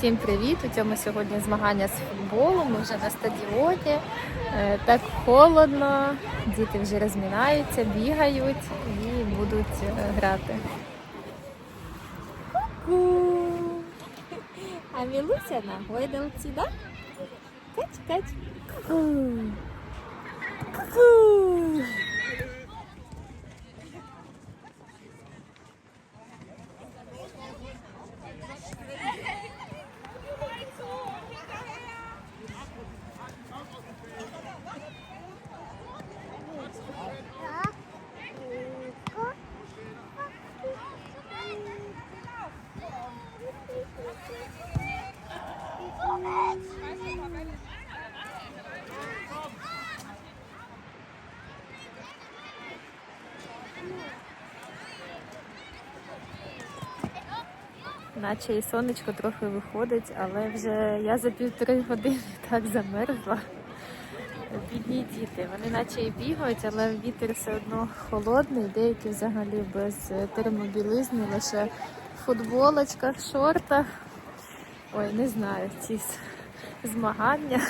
Всім привіт! У цьому сьогодні змагання з футболу. Ми вже на стадіоні. Е, Так холодно, діти вже розмінаються, бігають і будуть е, грати. Ку-ку! А Мілуся на гойдалці, кать. Ку-ку! Ку-ку! Наче і сонечко трохи виходить, але вже я за півтори години так замерзла. Бідні діти, вони наче і бігають, але вітер все одно холодний, деякі взагалі без термобілизни, лише в футболочках, шортах. Ой, не знаю, ці змагання.